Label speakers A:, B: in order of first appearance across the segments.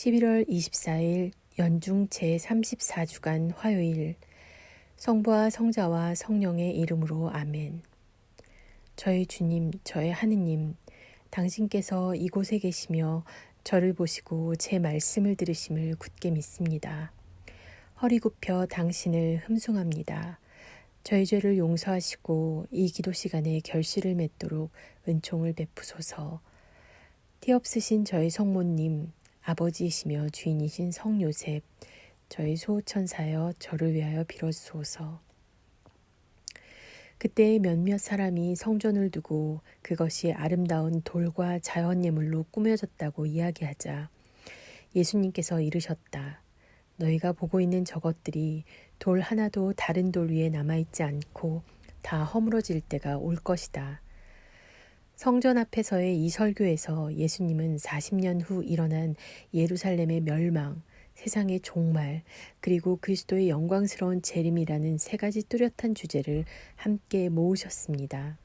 A: 11월 24일 연중 제34주간 화요일 성부와 성자와 성령의 이름으로 아멘. 저희 주님, 저희 하느님, 당신께서 이곳에 계시며 저를 보시고 제 말씀을 들으심을 굳게 믿습니다. 허리 굽혀 당신을 흠숭합니다. 저희 죄를 용서하시고 이 기도 시간에 결실을 맺도록 은총을 베푸소서. 티 없으신 저희 성모님, 아버지이시며 주인이신 성 요셉, 저희 소천사여 저를 위하여 빌어주소서. 그때 몇몇 사람이 성전을 두고 그것이 아름다운 돌과 자연 예물로 꾸며졌다고 이야기하자 예수님께서 이르셨다. 너희가 보고 있는 저것들이 돌 하나도 다른 돌 위에 남아있지 않고 다 허물어질 때가 올 것이다. 성전 앞에서의 이 설교에서 예수님은 40년 후 일어난 예루살렘의 멸망, 세상의 종말, 그리고 그리스도의 영광스러운 재림이라는 세 가지 뚜렷한 주제를 함께 모으셨습니다.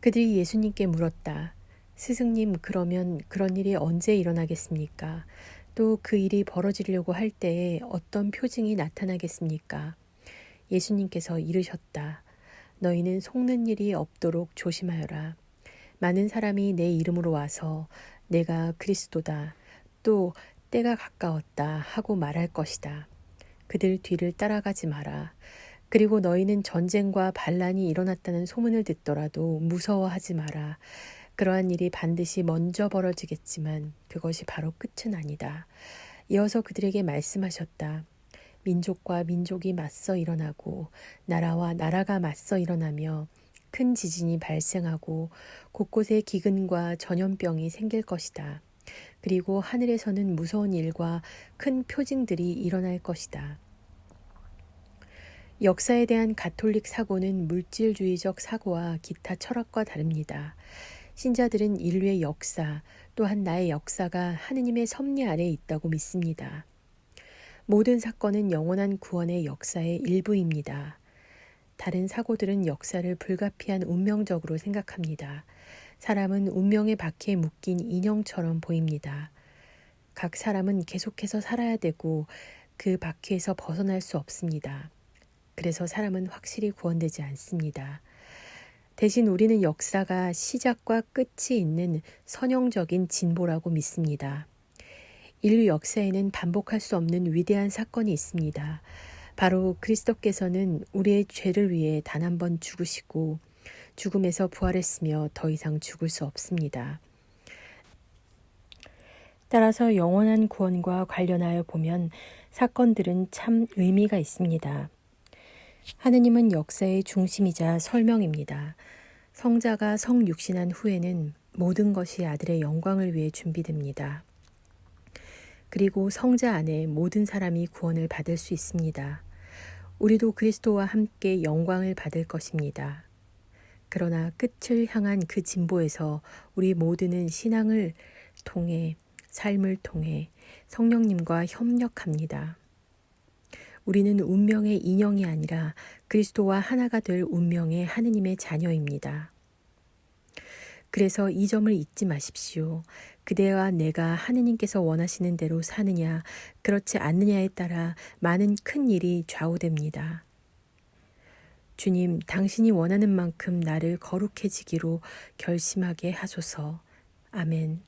A: 그들이 예수님께 물었다. 스승님, 그러면 그런 일이 언제 일어나겠습니까? 또 그 일이 벌어지려고 할 때에 어떤 표징이 나타나겠습니까? 예수님께서 이르셨다. 너희는 속는 일이 없도록 조심하여라. 많은 사람이 내 이름으로 와서 내가 그리스도다. 또 때가 가까웠다 하고 말할 것이다. 그들 뒤를 따라가지 마라. 그리고 너희는 전쟁과 반란이 일어났다는 소문을 듣더라도 무서워하지 마라. 그러한 일이 반드시 먼저 벌어지겠지만 그것이 바로 끝은 아니다. 이어서 그들에게 말씀하셨다. 민족과 민족이 맞서 일어나고 나라와 나라가 맞서 일어나며 큰 지진이 발생하고 곳곳에 기근과 전염병이 생길 것이다. 그리고 하늘에서는 무서운 일과 큰 표징들이 일어날 것이다. 역사에 대한 가톨릭 사고는 물질주의적 사고와 기타 철학과 다릅니다. 신자들은 인류의 역사, 또한 나의 역사가 하느님의 섭리 아래 있다고 믿습니다. 모든 사건은 영원한 구원의 역사의 일부입니다. 다른 사고들은 역사를 불가피한 운명적으로 생각합니다. 사람은 운명의 바퀴에 묶인 인형처럼 보입니다. 각 사람은 계속해서 살아야 되고 그 바퀴에서 벗어날 수 없습니다. 그래서 사람은 확실히 구원되지 않습니다. 대신 우리는 역사가 시작과 끝이 있는 선형적인 진보라고 믿습니다. 인류 역사에는 반복할 수 없는 위대한 사건이 있습니다. 바로 그리스도께서는 우리의 죄를 위해 단 한 번 죽으시고 죽음에서 부활했으며 더 이상 죽을 수 없습니다. 따라서 영원한 구원과 관련하여 보면 사건들은 참 의미가 있습니다. 하느님은 역사의 중심이자 설명입니다. 성자가 성육신한 후에는 모든 것이 아들의 영광을 위해 준비됩니다. 그리고 성자 안에 모든 사람이 구원을 받을 수 있습니다. 우리도 그리스도와 함께 영광을 받을 것입니다. 그러나 끝을 향한 그 진보에서 우리 모두는 신앙을 통해 삶을 통해 성령님과 협력합니다. 우리는 운명의 인형이 아니라 그리스도와 하나가 될 운명의 하느님의 자녀입니다. 그래서 이 점을 잊지 마십시오. 그대와 내가 하느님께서 원하시는 대로 사느냐, 그렇지 않느냐에 따라 많은 큰 일이 좌우됩니다. 주님, 당신이 원하는 만큼 나를 거룩해지기로 결심하게 하소서. 아멘.